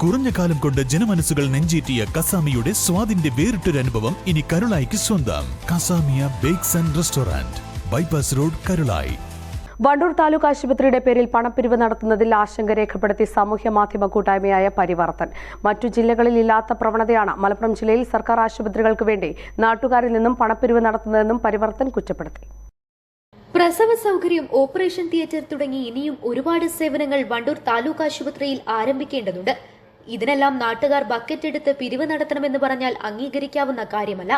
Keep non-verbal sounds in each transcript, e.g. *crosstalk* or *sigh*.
കുറഞ്ഞ കാലം കൊണ്ട് ജനമനസ്സുകൾ നെഞ്ചേറ്റിയ കസാമിയുടെ സ്വാദിന്റെ വേറിട്ടൊരു അനുഭവം ഇനി കരുളായിക്ക് സ്വന്തം. Kasamiya bakes and restaurant bypass road Karulai. Wandoor taluk ആശുപത്രിയുടെ പേരിൽ പണപ്പിരിവ് നടത്തുന്നതിൽ ആശങ്ക രേഖപ്പെടുത്തി സാമൂഹ്യ മാധ്യമ കൂട്ടായ്മയായ പരിവർത്തൻ. മറ്റു ജില്ലകളിൽ ഇല്ലാത്ത പ്രവണതയാണ് മലപ്പുറം ജില്ലയിൽ സർക്കാർ ആശുപത്രികൾക്ക് വേണ്ടി നാട്ടുകാരിൽ നിന്നും പണപ്പിരിവ് നടത്തുന്നതെന്നും പരിവർത്തൻ കുറ്റപ്പെടുത്തി. പ്രസവ സൗകര്യം ഓപ്പറേഷൻ തിയേറ്റർ തുടങ്ങി ഇനിയും ഒരുപാട് സേവനങ്ങൾ വണ്ടൂർ താലൂക്ക് ആശുപത്രിയിൽ ആരംഭിക്കേണ്ടതുണ്ട്. ഇതിനെല്ലാം നാട്ടുകാർ ബക്കറ്റ് എടുത്ത് പിരിവ് നടത്തണമെന്ന് പറഞ്ഞാൽ അംഗീകരിക്കാവുന്ന കാര്യമല്ല.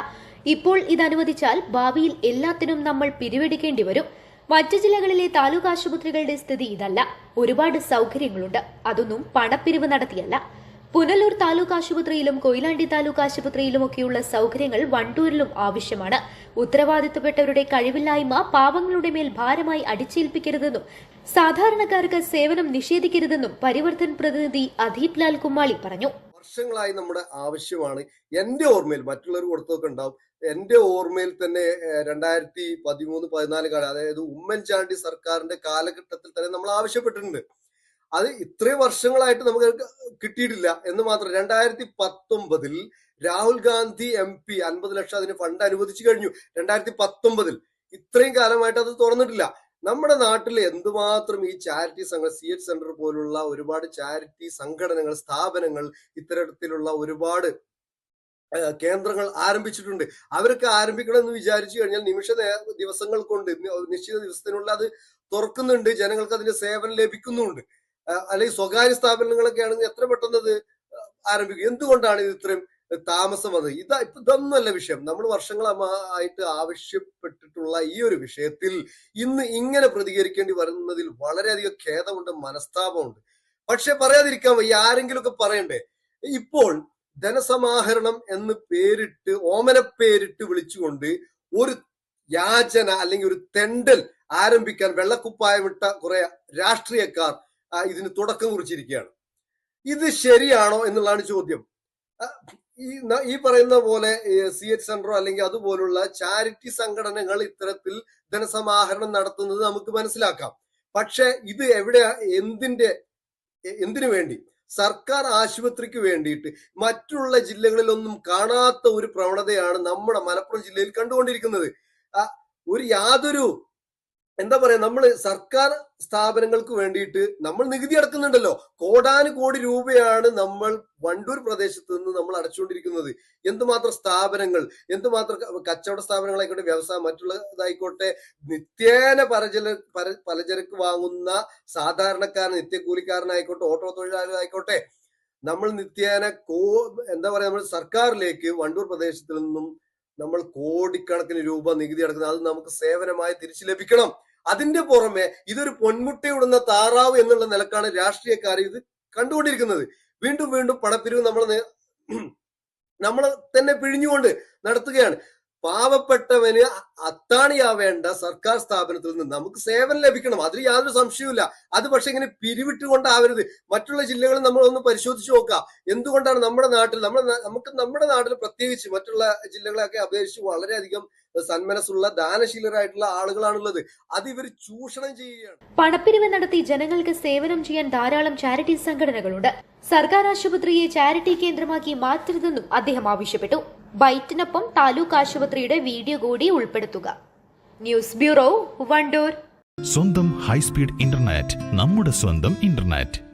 ഇപ്പോൾ ഇത് അനുവദിച്ചാൽ ഭാവിയിൽ എല്ലാത്തിനും നമ്മൾ പിരിവെടുക്കേണ്ടി വരും. മറ്റു ജില്ലകളിലെ താലൂക്ക് ആശുപത്രികളുടെ സ്ഥിതി ഇതല്ല. ഒരുപാട് സൗകര്യങ്ങളുണ്ട്. അതൊന്നും പണപ്പിരിവ് നടത്തിയല്ല. പുനലൂർ താലൂക്ക് ആശുപത്രിയിലും കൊയിലാണ്ടി താലൂക്ക് ആശുപത്രിയിലും ഒക്കെയുള്ള സൗകര്യങ്ങൾ വണ്ടൂരിലും ആവശ്യമാണ്. ഉത്തരവാദിത്തപ്പെട്ടവരുടെ കഴിവില്ലായ്മ പാവങ്ങളുടെ മേൽ ഭാരമായി അടിച്ചേൽപ്പിക്കരുതെന്നും സാധാരണക്കാർക്ക് സേവനം നിഷേധിക്കരുതെന്നും പരിവർത്തൻ പ്രതിനിധി അദീപ് ലാൽ കുമ്മാളി പറഞ്ഞു. വർഷങ്ങളായി നമ്മുടെ ആവശ്യമാണ്. എന്റെ ഓർമ്മയിൽ മറ്റുള്ളവർ കൊടുത്തൊക്കെ ഉണ്ടാവും. എന്റെ ഓർമ്മയിൽ തന്നെ രണ്ടായിരത്തി പതിമൂന്ന് പതിനാല് കാലം അതായത് ഉമ്മൻചാണ്ടി സർക്കാരിന്റെ കാലഘട്ടത്തിൽ തന്നെ നമ്മൾ ആവശ്യപ്പെട്ടിട്ടുണ്ട്. അത് ഇത്രയും വർഷങ്ങളായിട്ട് നമുക്ക് കിട്ടിയിട്ടില്ല എന്ന് മാത്രം രണ്ടായിരത്തി പത്തൊമ്പതിൽ രാഹുൽ ഗാന്ധി എം പി അൻപത് ലക്ഷം അതിന് ഫണ്ട് അനുവദിച്ചു കഴിഞ്ഞു. രണ്ടായിരത്തി പത്തൊമ്പതിൽ ഇത്രയും കാലമായിട്ട് അത് തുറന്നിട്ടില്ല. നമ്മുടെ നാട്ടിൽ എന്തുമാത്രം ഈ ചാരിറ്റി സംഘം സി എച്ച് സെന്റർ പോലുള്ള ഒരുപാട് ചാരിറ്റി സംഘടനകൾ സ്ഥാപനങ്ങൾ ഇത്തരത്തിലുള്ള ഒരുപാട് കേന്ദ്രങ്ങൾ ആരംഭിച്ചിട്ടുണ്ട്. അവരൊക്കെ ആരംഭിക്കണം എന്ന് വിചാരിച്ചു കഴിഞ്ഞാൽ നിമിഷ ദിവസങ്ങൾ കൊണ്ട് നിശ്ചിത ദിവസത്തിനുള്ള അത് തുറക്കുന്നുണ്ട്. ജനങ്ങൾക്ക് അതിന്റെ സേവനം ലഭിക്കുന്നുണ്ട് അല്ലെങ്കിൽ സ്വകാര്യ സ്ഥാപനങ്ങളൊക്കെ ആണെങ്കിൽ എത്ര പെട്ടെന്ന് ആരംഭിക്കും എന്തുകൊണ്ടാണ് ഇത് ഇത്രയും താമസം വന്നത്? ഇതാ ഇതൊന്നുമല്ല വിഷയം. നമ്മൾ വർഷങ്ങളായിട്ട് ആവശ്യപ്പെട്ടിട്ടുള്ള ഈ ഒരു വിഷയത്തിൽ ഇന്ന് ഇങ്ങനെ പ്രതികരിക്കേണ്ടി വരുന്നതിൽ വളരെയധികം ഖേദമുണ്ട് മനസ്താപമുണ്ട്. പക്ഷെ പറയാതിരിക്കാൻ വയ്യ ആരെങ്കിലും ഒക്കെ പറയണ്ടേ? ഇപ്പോൾ ധനസമാഹരണം എന്ന് പേരിട്ട് ഓമന പേരിട്ട് വിളിച്ചുകൊണ്ട് ഒരു യാചന അല്ലെങ്കിൽ ഒരു തെണ്ടൽ ആരംഭിക്കാൻ വെള്ളക്കുപ്പായമിട്ട കുറെ രാഷ്ട്രീയക്കാർ ഇതിന് തുടക്കം കുറിച്ചിരിക്കുകയാണ്. ഇത് ശരിയാണോ എന്നുള്ളതാണ് ചോദ്യം. ഈ ഈ പറയുന്ന പോലെ സി എച്ച് സെന്ററോ അല്ലെങ്കിൽ അതുപോലുള്ള ചാരിറ്റി സംഘടനകൾ ഇത്തരത്തിൽ ധനസമാഹരണം നടത്തുന്നത് നമുക്ക് മനസ്സിലാക്കാം. പക്ഷെ ഇത് എവിടെ എന്തിന്റെ എന്തിനു വേണ്ടി? സർക്കാർ ആശുപത്രിക്ക് വേണ്ടിയിട്ട്. മറ്റുള്ള ജില്ലകളിലൊന്നും കാണാത്ത ഒരു പ്രവണതയാണ് നമ്മുടെ മലപ്പുറം ജില്ലയിൽ കണ്ടുകൊണ്ടിരിക്കുന്നത്. ഒരു യാതൊരു എന്താ പറയാ നമ്മൾ സർക്കാർ സ്ഥാപനങ്ങൾക്ക് വേണ്ടിയിട്ട് നമ്മൾ നികുതി അടക്കുന്നുണ്ടല്ലോ. കോടാന് കോടി രൂപയാണ് നമ്മൾ വണ്ടൂർ പ്രദേശത്ത് നിന്ന് നമ്മൾ അടച്ചുകൊണ്ടിരിക്കുന്നത്. എന്തുമാത്രം സ്ഥാപനങ്ങൾ എന്തുമാത്രം കച്ചവട സ്ഥാപനങ്ങളായിക്കോട്ടെ വ്യവസായം മറ്റുള്ളതായിക്കോട്ടെ നിത്യേന പലചര പല പലചരക്ക് വാങ്ങുന്ന സാധാരണക്കാരൻ നിത്യകൂലിക്കാരനായിക്കോട്ടെ ഓട്ടോ തൊഴിലാളികളായിക്കോട്ടെ നമ്മൾ നിത്യേന കോ എന്താ പറയാ നമ്മൾ സർക്കാരിലേക്ക് വണ്ടൂർ പ്രദേശത്തിൽ നിന്നും നമ്മൾ കോടിക്കണക്കിന് രൂപ നികുതി അടക്കുന്നത് അത് നമുക്ക് സേവനമായി തിരിച്ചു ലഭിക്കണം. അതിന്റെ പുറമെ ഇതൊരു പൊന്മുട്ടയിടുന്ന താറാവ് എന്നുള്ള നിലക്കാണ് രാഷ്ട്രീയക്കാർ ഇത് കണ്ടുകൊണ്ടിരിക്കുന്നത്. വീണ്ടും വീണ്ടും പണപ്പിരിവ് നമ്മൾ *clears throat* നമ്മൾ തന്നെ പിഴിഞ്ഞുകൊണ്ട് നടത്തുകയാണ്. പാവപ്പെട്ടവന് അത്താണിയാവേണ്ട സർക്കാർ സ്ഥാപനത്തിൽ നിന്ന് നമുക്ക് സേവനം ലഭിക്കണം. അതിൽ യാതൊരു സംശയവുമില്ല. അത് പക്ഷെ ഇങ്ങനെ പിരിവിട്ടുകൊണ്ടാവരുത്. മറ്റുള്ള ജില്ലകളിൽ നമ്മൾ ഒന്ന് പരിശോധിച്ച് നോക്കാം. എന്തുകൊണ്ടാണ് നമ്മുടെ നാട്ടിൽ നമ്മുടെ നമുക്ക് നമ്മുടെ നാട്ടിൽ പ്രത്യേകിച്ച് മറ്റുള്ള ജില്ലകളൊക്കെ അപേക്ഷിച്ച് വളരെയധികം സന്മനസ്സുള്ള ദാനശീലരായിട്ടുള്ള ആളുകളാണുള്ളത്. അത് ഇവർ ചൂഷണം ചെയ്യുകയാണ്. പണപ്പിരിവ് നടത്തി ജനങ്ങൾക്ക് സേവനം ചെയ്യാൻ ധാരാളം ചാരിറ്റി സംഘടനകളുണ്ട്. സർക്കാർ ആശുപത്രിയെ ചാരിറ്റി കേന്ദ്രമാക്കി മാറ്റരുതെന്നും അദ്ദേഹം ആവശ്യപ്പെട്ടു. ബൈറ്റിനൊപ്പം താലൂക്ക് ആശുപത്രിയുടെ വീഡിയോ കൂടി ഉൾപ്പെടുത്തുക. News bureau Wandoor. സ്വന്തം ഹൈസ്പീഡ് ഇന്റർനെറ്റ് നമ്മുടെ സ്വന്തം ഇന്റർനെറ്റ്.